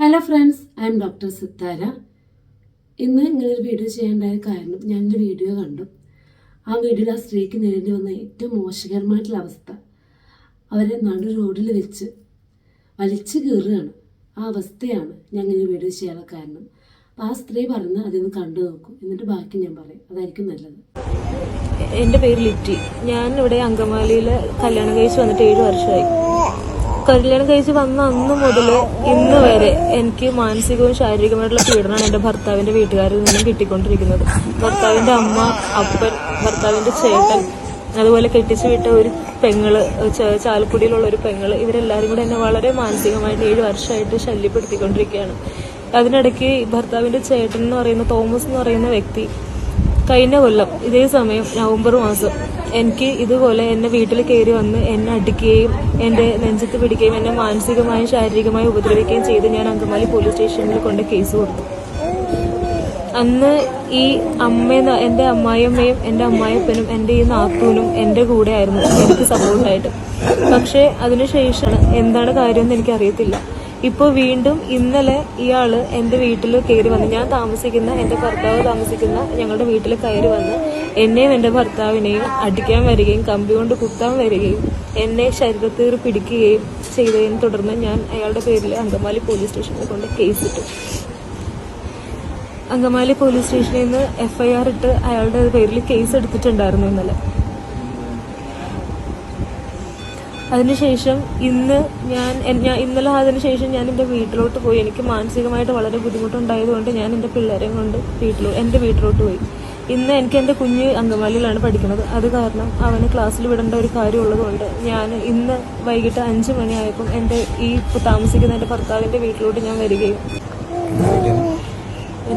Hello friends I'm doctor Sithara ഇന്ന് ഇങ്ങനൊരു video ചെയ്യേണ്ടായ കാരണം ഞാനൊരു വീഡിയോ കണ്ടു. ആ വീഡിയോയിൽ ആ സ്ത്രീക്ക് നേരിടേണ്ടി വന്ന ഏറ്റവും മോശകരമായിട്ടുള്ള അവസ്ഥ. അവരെ നടു റോഡിൽ വെച്ച് വലിച്ചു കീറുകയാണ്. ആ അവസ്ഥയാണ് ഞാൻ ഇങ്ങനെ വീഡിയോ ചെയ്യാനുള്ള കാരണം. അപ്പോൾ ആ സ്ത്രീ പറഞ്ഞ് അതിന്ന് കണ്ടു നോക്കും. എന്നിട്ട് ബാക്കി ഞാൻ പറയും. അതായിരിക്കും നല്ലത്. എന്റെ പേര് ലിറ്റി. ഞാൻ ഇവിടെ അങ്കമാലിയിൽ കല്യാണം കഴിച്ച് വന്നിട്ട് ഏഴ് വർഷമായി. കല്യാണം കഴിച്ച് വന്ന അന്ന് മുതൽ ഇന്ന് വരെ എനിക്ക് മാനസികവും ശാരീരികമായിട്ടുള്ള പീഡനമാണ് എന്റെ ഭർത്താവിന്റെ വീട്ടുകാരിൽ നിന്നും കിട്ടിക്കൊണ്ടിരിക്കുന്നത്. ഭർത്താവിന്റെ അമ്മ അപ്പൻ ഭർത്താവിന്റെ ചേട്ടൻ അതുപോലെ കെട്ടിച്ചു വിട്ട ഒരു പെങ്ങൾ ചാലക്കുടിയിലുള്ള ഒരു പെങ്ങൾ ഇവരെല്ലാവരും കൂടെ എന്നെ വളരെ മാനസികമായിട്ട് ഏഴ് വർഷമായിട്ട് ശല്യപ്പെടുത്തിക്കൊണ്ടിരിക്കുകയാണ്. അതിനിടയ്ക്ക് ഭർത്താവിന്റെ ചേട്ടൻ എന്ന് പറയുന്ന തോമസ് എന്ന് പറയുന്ന വ്യക്തി കഴിഞ്ഞ കൊല്ലം ഇതേ സമയം നവംബർ മാസം എനിക്ക് ഇതുപോലെ എന്നെ വീട്ടിൽ കയറി വന്ന് എന്നെ അടിക്കുകയും എന്റെ നെഞ്ചത്ത് പിടിക്കുകയും എന്നെ മാനസികമായും ശാരീരികമായും ഉപദ്രവിക്കുകയും ചെയ്ത് ഞാൻ അങ്കമാലി പോലീസ് സ്റ്റേഷനിൽ കൊണ്ട് കേസ് കൊടുത്തു. അന്ന് ഈ അമ്മ എന്റെ അമ്മായിയമ്മയും എന്റെ അമ്മായിപ്പനും എന്റെ ഈ നാത്തൂനും എന്റെ കൂടെ ആയിരുന്നു. എനിക്ക് സപ്പോർട്ടായിട്ട് പക്ഷേ അതിനുശേഷം എന്താണ് കാര്യമെന്ന് എനിക്കറിയത്തില്ല. ഇപ്പോൾ വീണ്ടും ഇന്നലെ ഇയാൾ എന്റെ വീട്ടിൽ കയറി വന്ന് ഞാൻ താമസിക്കുന്ന എന്റെ ഭർത്താവ് താമസിക്കുന്ന ഞങ്ങളുടെ വീട്ടിൽ കയറി വന്ന് എന്നെയും എന്റെ ഭർത്താവിനെയും അടിക്കാൻ വരികയും കമ്പി കൊണ്ട് കുത്താൻ വരികയും എന്നെ ശരീരത്തിൽ പിടിക്കുകയും ചെയ്തതിനെ തുടർന്ന് ഞാൻ അയാളുടെ പേരിൽ അങ്കമാലി പോലീസ് സ്റ്റേഷനിൽ കൊണ്ട് കേസിട്ടു. അങ്കമാലി പോലീസ് സ്റ്റേഷനിൽ നിന്ന് എഫ്ഐആർ ഇട്ട് അയാളുടെ പേരിൽ കേസ് എടുത്തിട്ടുണ്ടായിരുന്നു ഇന്നലെ. അതിനുശേഷം ഇന്ന് ഞാൻ ഞാൻ ഇന്നലെ അതിനുശേഷം ഞാൻ എന്റെ വീട്ടിലോട്ട് പോയി. എനിക്ക് മാനസികമായിട്ട് വളരെ ബുദ്ധിമുട്ടുണ്ടായതുകൊണ്ട് ഞാൻ എന്റെ പിള്ളേരെയും കൊണ്ട് വീട്ടിലോ എന്റെ വീട്ടിലോട്ട് പോയി. ഇന്ന് എനിക്ക് എന്റെ കുഞ്ഞ് അങ്കമാലിയിലാണ് പഠിക്കുന്നത്. അത് കാരണം അവന് ക്ലാസ്സിൽ വിടേണ്ട ഒരു കാര്യമുള്ളതുകൊണ്ട് ഞാൻ ഇന്ന് വൈകിട്ട് അഞ്ച് മണിയായപ്പം എന്റെ ഈ താമസിക്കുന്ന എന്റെ ഭർത്താവിന്റെ വീട്ടിലോട്ട് ഞാൻ വരികയും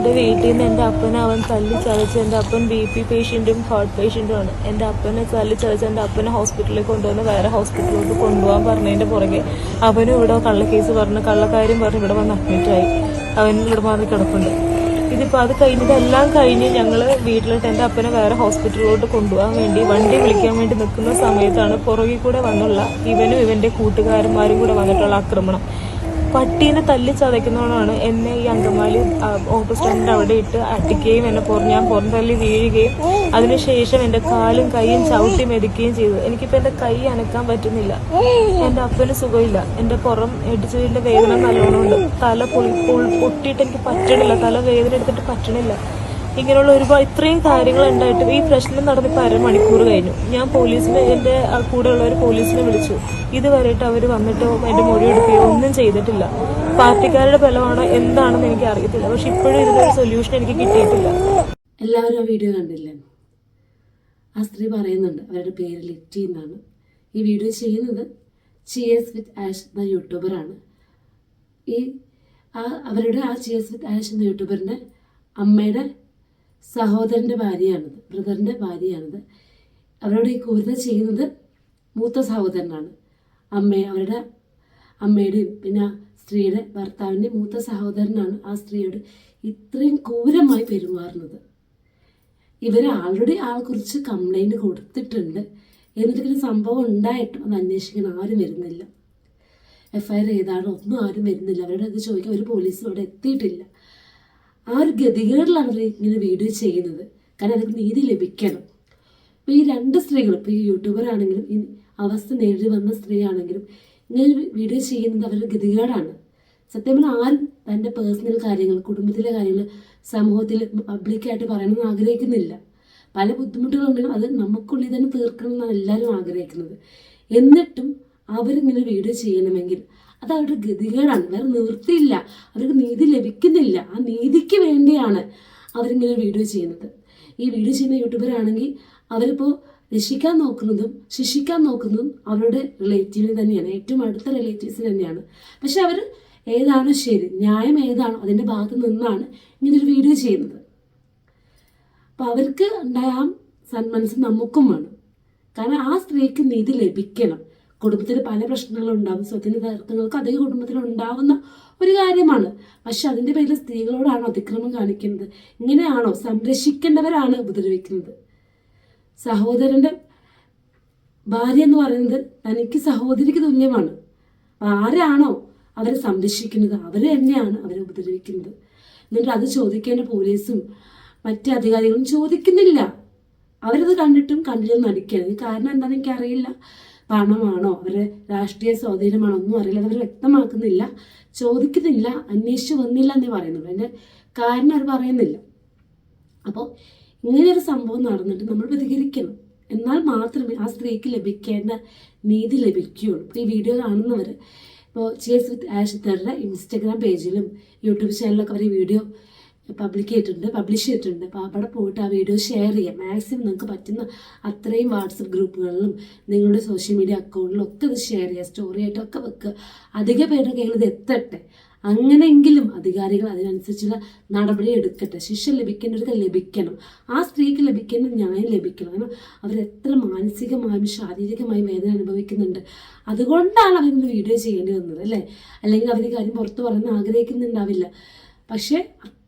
എന്റെ വീട്ടിൽ നിന്ന് എന്റെ അപ്പനെ അവൻ തല്ലി ചതച്ച് എന്റെ അപ്പൻ ബി പി പേഷ്യന്റും ഹാർട്ട് പേഷ്യന്റുമാണ് എന്റെ അപ്പനെ തല്ലി ചതച്ച് എന്റെ അപ്പനെ ഹോസ്പിറ്റലിൽ കൊണ്ടുവന്ന് വേറെ ഹോസ്പിറ്റലിലോട്ട് കൊണ്ടുപോകാൻ പറഞ്ഞതിന്റെ പുറകെ അവനും ഇവിടെ കള്ളക്കേസ് പറഞ്ഞ് കള്ളക്കാര്യം പറഞ്ഞ് ഇവിടെ വന്ന് അഡ്മിറ്റായി അവൻ ഇവിടെ മാറി കിടപ്പുണ്ട്. ഇതിപ്പോൾ അത് കഴിഞ്ഞിട്ട് എല്ലാം കഴിഞ്ഞ് ഞങ്ങൾ വീട്ടിലിട്ട് എന്റെ അപ്പനെ വേറെ ഹോസ്പിറ്റലിലോട്ട് കൊണ്ടുപോകാൻ വേണ്ടി വണ്ടി വിളിക്കാൻ വേണ്ടി നിൽക്കുന്ന സമയത്താണ് പുറകിൽ കൂടെ വന്നുള്ള ഇവനും ഇവന്റെ കൂട്ടുകാരന്മാരും കൂടെ വന്നിട്ടുള്ള ആക്രമണം. പട്ടീനെ തല്ലി ചതയ്ക്കുന്നതാണ് എന്നെ ഈ അങ്കമാലി ഓട്ടോ സ്റ്റാൻഡ് അവിടെ ഇട്ട് അടിക്കുകയും എന്നെ പുറം ഞാൻ പുറം തള്ളി വീഴുകയും അതിനുശേഷം എന്റെ കാലും കൈയും ചവിട്ടി മെതിക്കുകയും ചെയ്തു. എനിക്കിപ്പോൾ എന്റെ കൈ അനക്കാൻ പറ്റുന്നില്ല. എന്റെ അപ്പന് സുഖമില്ല. എന്റെ പുറം ഇടിച്ചതിന്റെ വേദന നല്ലോണമുണ്ട് തല പൊൾ- പൊട്ടിയിട്ട് എനിക്ക് പറ്റണില്ല. തല വേദന എടുത്തിട്ട് പറ്റണില്ല. ഇങ്ങനെയുള്ള ഒരുപാട് ഇത്രയും കാര്യങ്ങൾ ഉണ്ടായിട്ട് ഈ പ്രശ്നം നടന്നിപ്പോൾ അരമണിക്കൂർ കഴിഞ്ഞു. ഞാൻ പോലീസിനെ എന്റെ കൂടെയുള്ള ഒരു പോലീസിനെ വിളിച്ചു. ഇതുവരെയായിട്ട് അവർ വന്നിട്ടോ എന്റെ മൊഴി എടുക്കുകയോ ഒന്നും ചെയ്തിട്ടില്ല. പാർട്ടിക്കാരുടെ ബലമാണോ എന്താണെന്ന് എനിക്ക് അറിയത്തില്ല. പക്ഷെ ഇപ്പോഴും ഇതിനൊരു സൊല്യൂഷൻ എനിക്ക് കിട്ടിയിട്ടില്ല. എല്ലാവരും ആ വീഡിയോ കണ്ടില്ലേ? ആ സ്ത്രീ പറയുന്നുണ്ട് അവരുടെ പേര് ലിറ്റി എന്നാണ്. ഈ വീഡിയോ ചെയ്യുന്നത് ചിയേഴ്സ് വിത്ത് ആഷ് എന്ന യൂട്യൂബറാണ് ഈ ആ അവരുടെ ആ ചിയേഴ്സ് വിത്ത് ആഷ് എന്ന യൂട്യൂബറിന്റെ അമ്മയുടെ സഹോദരന്റെ ഭാര്യയാണിത് ബ്രദറിന്റെ ഭാര്യയാണിത്. അവരോട് ഈ ക്രൂരത ചെയ്യുന്നത് മൂത്ത സഹോദരനാണ്. അമ്മയെ അവരുടെ അമ്മയുടെയും പിന്നെ സ്ത്രീയുടെ ഭർത്താവിന്റെ മൂത്ത സഹോദരനാണ് ആ സ്ത്രീയോട് ഇത്രയും ക്രൂരമായി പെരുമാറുന്നത്. ഇവർ ആൾറെഡി ആളെക്കുറിച്ച് കംപ്ലൈന്റ് കൊടുത്തിട്ടുണ്ട്. എന്നിട്ടൊരു സംഭവം ഉണ്ടായിട്ടും അത് അന്വേഷിക്കാൻ ആരും വരുന്നില്ല. എഫ് ഐ ആർ ഒന്നും ആരും വരുന്നില്ല. അവരുടെ അത് ചോദിക്കാൻ ഒരു പോലീസും അവിടെ എത്തിയിട്ടില്ല. ആ ഒരു ഗതികേടിലാണ് അവർ ഇങ്ങനെ വീഡിയോ ചെയ്യുന്നത്? കാരണം അവർക്ക് നീതി ലഭിക്കണം. അപ്പോൾ ഈ രണ്ട് സ്ത്രീകളും ഇപ്പോൾ ഈ യൂട്യൂബർ ആണെങ്കിലും ഈ അവസ്ഥ നേരിട്ട് വന്ന സ്ത്രീ ആണെങ്കിലും ഇങ്ങനെ വീഡിയോ ചെയ്യുന്നത് അവരുടെ ഗതികേടാണ്. സത്യം പറഞ്ഞാൽ ആരും തന്റെ പേഴ്സണൽ കാര്യങ്ങൾ കുടുംബത്തിലെ കാര്യങ്ങൾ സമൂഹത്തിൽ പബ്ലിക്കായിട്ട് പറയണമെന്ന് ആഗ്രഹിക്കുന്നില്ല. പല ബുദ്ധിമുട്ടുകളുണ്ടെങ്കിലും അത് നമുക്കുള്ളിൽ തന്നെ തീർക്കണം എന്നാണ് എല്ലാവരും ആഗ്രഹിക്കുന്നത്. എന്നിട്ടും അവരിങ്ങനെ വീഡിയോ ചെയ്യണമെങ്കിൽ അത് അവരുടെ ഗതികേടാണ്. വേറെ നിവൃത്തിയില്ല. അവർക്ക് നീതി ലഭിക്കുന്നില്ല. ആ നീതിക്ക് വേണ്ടിയാണ് അവരിങ്ങനെ വീഡിയോ ചെയ്യുന്നത്. ഈ വീഡിയോ ചെയ്യുന്ന യൂട്യൂബറാണെങ്കിൽ അവരിപ്പോൾ രക്ഷിക്കാൻ നോക്കുന്നതും ശിക്ഷിക്കാൻ നോക്കുന്നതും അവരുടെ റിലേറ്റീവിന് തന്നെയാണ്. ഏറ്റവും അടുത്ത റിലേറ്റീവ്സിന് തന്നെയാണ്. പക്ഷെ അവർ ഏതാണ് ശരി ന്യായം ഏതാണോ അതിന്റെ ഭാഗത്ത് നിന്നാണ് ഇങ്ങനൊരു വീഡിയോ ചെയ്യുന്നത്. അപ്പോൾ അവർക്ക് ഉണ്ടായ സന്മനസ് നമുക്കും വേണം. കാരണം ആ സ്ത്രീക്ക് നീതി ലഭിക്കണം. കുടുംബത്തിൽ പല പ്രശ്നങ്ങളും ഉണ്ടാകും സ്വത്തിന് തർക്കങ്ങൾക്ക് അതേ കുടുംബത്തിൽ ഉണ്ടാകുന്ന ഒരു കാര്യമാണ്. പക്ഷെ അതിന്റെ പേരിൽ സ്ത്രീകളോടാണോ അതിക്രമം കാണിക്കുന്നത്. ഇങ്ങനെയാണോ സംരക്ഷിക്കേണ്ടവരാണ് ഉപദ്രവിക്കുന്നത്? സഹോദരന്റെ ഭാര്യ എന്ന് പറയുന്നത് തനിക്ക് സഹോദരിക്ക് തുല്യമാണ്. ആരാണോ അവരെ സംരക്ഷിക്കുന്നത്? അവർ തന്നെയാണ് അവരെ ഉപദ്രവിക്കുന്നത്. എന്നിട്ട് അത് ചോദിക്കേണ്ട പോലീസും മറ്റ് അധികാരികളും ചോദിക്കുന്നില്ല. അവരത് കണ്ടിട്ടും കണ്ടില്ലെന്ന് നടിക്കുകയാണ് കാരണം എന്താണെന്ന് എനിക്കറിയില്ല. പണമാണോ? അവരെ രാഷ്ട്രീയ സ്വാധീനമാണോ? ഒന്നും അറിയില്ല. അവർ വ്യക്തമാക്കുന്നില്ല. ചോദിക്കുന്നില്ല. അന്വേഷിച്ച് വന്നില്ല എന്നേ പറയുന്നുള്ളൂ. അതിന്റെ കാരണം അവർ പറയുന്നില്ല. അപ്പോൾ ഇങ്ങനെയൊരു സംഭവം നടന്നിട്ട് നമ്മൾ പ്രതികരിക്കണം. എന്നാൽ മാത്രമേ ആ സ്ത്രീക്ക് ലഭിക്കേണ്ട നീതി ലഭിക്കുകയുള്ളൂ. ഈ വീഡിയോ കാണുന്നവർ ഇപ്പോൾ ചിയേഴ്സ് വിത്ത് ആഷിത്തറുടെ ഇൻസ്റ്റഗ്രാം പേജിലും യൂട്യൂബ് ചാനലിലൊക്കെ അവർ ഈ വീഡിയോ പബ്ലിക് ചെയ്തിട്ടുണ്ട് പബ്ലിഷ് ചെയ്തിട്ടുണ്ട്. അപ്പോൾ അവിടെ പോയിട്ട് ആ വീഡിയോ ഷെയർ ചെയ്യാം. മാക്സിമം നിങ്ങൾക്ക് പറ്റുന്ന അത്രയും വാട്സപ്പ് ഗ്രൂപ്പുകളിലും നിങ്ങളുടെ സോഷ്യൽ മീഡിയ അക്കൗണ്ടിലും ഒക്കെ ഇത് ഷെയർ ചെയ്യുക സ്റ്റോറി ആയിട്ടൊക്കെ വെക്കുക. അധിക പേരുടെ കയ്യിൽ ഇത് എത്തട്ടെ. അങ്ങനെയെങ്കിലും അധികാരികൾ അതിനനുസരിച്ചുള്ള നടപടി എടുക്കട്ടെ. ശിക്ഷ ലഭിക്കേണ്ടവർക്ക് ലഭിക്കണം. ആ സ്ത്രീക്ക് ലഭിക്കേണ്ട ന്യായം ലഭിക്കണം. കാരണം അവരെത്ര മാനസികമായും ശാരീരികമായും വേദന അനുഭവിക്കുന്നുണ്ട്. അതുകൊണ്ടാണ് അവരിന്ന് വീഡിയോ ചെയ്യേണ്ടി വന്നത് അല്ലേ? അല്ലെങ്കിൽ അവർ കാര്യം പുറത്ത് പറയാൻ ആഗ്രഹിക്കുന്നുണ്ടാവില്ല. പക്ഷേ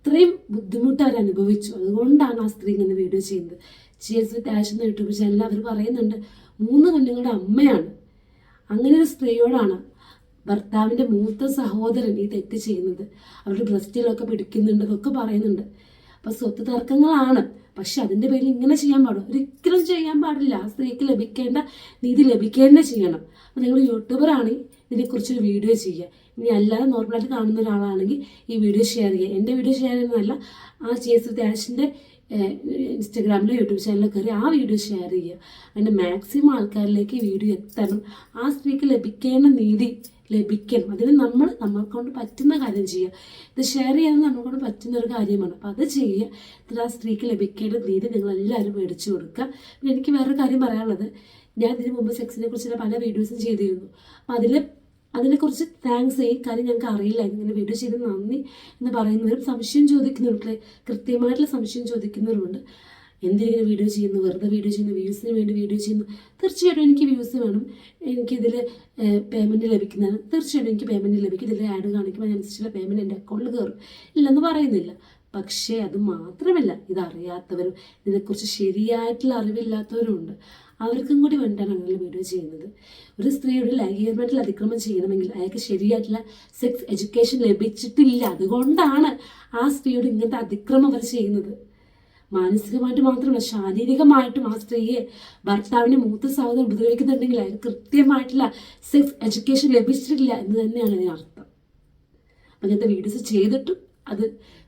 അത്രയും ബുദ്ധിമുട്ട് അവർ അനുഭവിച്ചു. അതുകൊണ്ടാണ് ആ സ്ത്രീ ഇങ്ങനെ വീഡിയോ ചെയ്യുന്നത്. ചിയേഴ്സ് വിത്ത് ആഷ് എന്ന യൂട്യൂബ് ചാനലിൽ അവർ പറയുന്നുണ്ട് മൂന്ന് കുഞ്ഞുങ്ങളുടെ അമ്മയാണ്. അങ്ങനെ ഒരു സ്ത്രീയോടാണ് ഭർത്താവിന്റെ മൂത്ത സഹോദരൻ ഈ തെറ്റ് ചെയ്യുന്നത്. അവരുടെ ബ്രസ്റ്റിലൊക്കെ പിടിക്കുന്നുണ്ട് അതൊക്കെ പറയുന്നുണ്ട്. അപ്പോൾ സ്വത്ത് തർക്കങ്ങളാണ്. പക്ഷെ അതിന്റെ പേരിൽ ഇങ്ങനെ ചെയ്യാൻ പാടും. ഒരിക്കലും ചെയ്യാൻ പാടില്ല. ആ സ്ത്രീക്ക് ലഭിക്കേണ്ട നീതി ലഭിക്കേണ്ട ചെയ്യണം. അപ്പോൾ നിങ്ങൾ യൂട്യൂബറാണെങ്കിൽ ഇതിനെക്കുറിച്ചൊരു വീഡിയോ ചെയ്യുക ഇനി അല്ലാതെ നോർമലായിട്ട് കാണുന്ന ഒരാളാണെങ്കിൽ ഈ വീഡിയോ ഷെയർ ചെയ്യുക എന്റെ വീഡിയോ ഷെയർ ചെയ്യുന്നതല്ല ആ ചേസ് ത്യാഷിന്റെ ഇൻസ്റ്റഗ്രാമിലോ യൂട്യൂബ് ചാനലിലോ കയറി ആ വീഡിയോ ഷെയർ ചെയ്യുക. അതിന്റെ മാക്സിമം ആൾക്കാരിലേക്ക് ഈ വീഡിയോ എത്തണം. ആ സ്ത്രീക്ക് ലഭിക്കേണ്ട നീതി ലഭിക്കണം. അതിന് നമ്മൾ നമ്മളെ കൊണ്ട് പറ്റുന്ന കാര്യം ചെയ്യുക. ഇത് ഷെയർ ചെയ്യാൻ നമ്മളെ കൊണ്ട് പറ്റുന്ന ഒരു കാര്യമാണ്. അപ്പോൾ അത് ചെയ്യുക. എന്നിട്ട് ആ സ്ത്രീക്ക് ലഭിക്കേണ്ട നീതി നിങ്ങൾ എല്ലാവരും മേടിച്ചു കൊടുക്കുക. പിന്നെ എനിക്ക് വേറൊരു കാര്യം പറയാനുള്ളത്. ഞാൻ ഇതിനു മുമ്പ് സെക്സിനെ കുറിച്ചുള്ള പല വീഡിയോസും ചെയ്തിരുന്നു. അപ്പം അതിൽ അതിനെക്കുറിച്ച് താങ്ക്സ് ചെയ്യും കാര്യം ഞങ്ങൾക്ക് അറിയില്ല. ഇങ്ങനെ വീഡിയോ ചെയ്ത് നന്ദി എന്ന് പറയുന്നവരും സംശയം ചോദിക്കുന്നവർക്ക് കൃത്യമായിട്ടുള്ള സംശയം ചോദിക്കുന്നവരുമുണ്ട്. എന്തിനിങ്ങനെ വീഡിയോ ചെയ്യുന്നു? വെറുതെ വീഡിയോ ചെയ്യുന്നു? വ്യൂസിന് വേണ്ടി വീഡിയോ ചെയ്യുന്നു? തീർച്ചയായിട്ടും എനിക്ക് വ്യൂസ് വേണം. എനിക്കിതിൽ പേയ്മെന്റ് ലഭിക്കുന്നതാണ്. തീർച്ചയായിട്ടും എനിക്ക് പേയ്മെന്റ് ലഭിക്കും. ഇതിൽ ആഡ് കാണിക്കുമ്പോൾ അതിനനുസരിച്ചുള്ള പേയ്മെന്റ് എന്റെ അക്കൗണ്ടിൽ കയറും. ഇല്ലെന്ന് പറയുന്നില്ല. പക്ഷേ അത് മാത്രമല്ല ഇതറിയാത്തവരും ഇതിനെക്കുറിച്ച് ശരിയായിട്ടുള്ള അറിവില്ലാത്തവരും ഉണ്ട് അവർക്കും കൂടി വേണ്ടിയിട്ടാണ് അങ്ങനെ വീഡിയോ ചെയ്യുന്നത്. ഒരു സ്ത്രീയുടെ ലൈംഗികമായിട്ടുള്ള അതിക്രമം ചെയ്യണമെങ്കിൽ അയാൾക്ക് ശരിയായിട്ടുള്ള സെക്സ് എഡ്യൂക്കേഷൻ ലഭിച്ചിട്ടില്ല. അതുകൊണ്ടാണ് ആ സ്ത്രീയോട് ഇങ്ങനത്തെ അതിക്രമം അവർ ചെയ്യുന്നത്. മാനസികമായിട്ട് മാത്രമല്ല ശാരീരികമായിട്ടും ആ സ്ത്രീയെ ഭർത്താവിന്റെ മൂത്ത സഹോദരൻ ഉപദ്രവിക്കുന്നുണ്ടെങ്കിൽ അയാൾക്ക് കൃത്യമായിട്ടുള്ള സെക്സ് എഡ്യൂക്കേഷൻ ലഭിച്ചിട്ടില്ല എന്ന് തന്നെയാണ് അതിന് അർത്ഥം. അങ്ങനത്തെ വീഡിയോസ് ചെയ്തിട്ടും അത്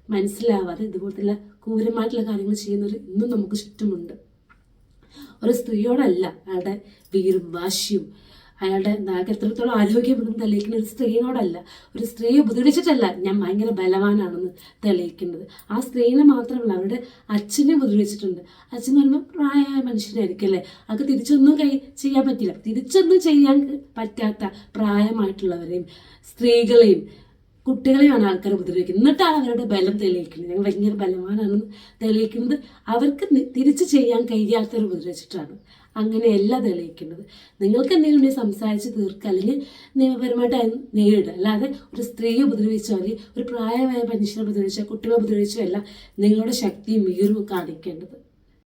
മനസ്സിലാവാതെ ഇതുപോലത്തെ ക്രൂരമായിട്ടുള്ള കാര്യങ്ങൾ ചെയ്യുന്നവർ ഇന്നും നമുക്ക് ചുറ്റുമുണ്ട്. ഒരു സ്ത്രീയോടല്ല അയാളുടെ വീറും വാശിയും അയാളുടെ എത്രത്തോളം ആരോഗ്യമുണ്ടെന്ന് തെളിയിക്കുന്ന ഒരു സ്ത്രീയോടല്ല ഒരു സ്ത്രീയെ ഉപദ്രവിച്ചിട്ടല്ല ഞാൻ ഭയങ്കര ബലവാനാണെന്ന് തെളിയിക്കുന്നത്. ആ സ്ത്രീനെ മാത്രമല്ല അവരുടെ അച്ഛനെ ഉപദ്രവിച്ചിട്ടുണ്ട്. അച്ഛൻ പറയുമ്പോൾ പ്രായമായ മനുഷ്യനായിരിക്കും അല്ലേ? അവർക്ക് തിരിച്ചൊന്നും കൈ ചെയ്യാൻ പറ്റില്ല. തിരിച്ചൊന്നും ചെയ്യാൻ പറ്റാത്ത പ്രായമായിട്ടുള്ളവരെയും സ്ത്രീകളെയും കുട്ടികളെയാണ് ആൾക്കാർ ഉപദ്രവിക്കുന്നത്. എന്നിട്ടാണ് അവരുടെ ബലം തെളിയിക്കുന്നത്. ഞങ്ങൾ ഭയങ്കര ബലവാനാണെന്ന് തെളിയിക്കുന്നത്. അവർക്ക് തിരിച്ചു ചെയ്യാൻ കഴിയാത്തവർ ഉപദ്രവിച്ചിട്ടാണ് അങ്ങനെയല്ല തെളിയിക്കുന്നത്. നിങ്ങൾക്ക് എന്തെങ്കിലും ഉണ്ടെങ്കിൽ സംസാരിച്ച് തീർക്കുക. അല്ലെങ്കിൽ നിയമപരമായിട്ട് നേരിടുക. അല്ലാതെ ഒരു സ്ത്രീയെ ഉപദ്രവിച്ചോ അല്ലെങ്കിൽ ഒരു പ്രായമായ മനുഷ്യനെ ഉപദ്രവിച്ചോ കുട്ടികളെ ഉപദ്രവിച്ചോ അല്ല നിങ്ങളുടെ ശക്തിയും വീറും കാണിക്കേണ്ടത്.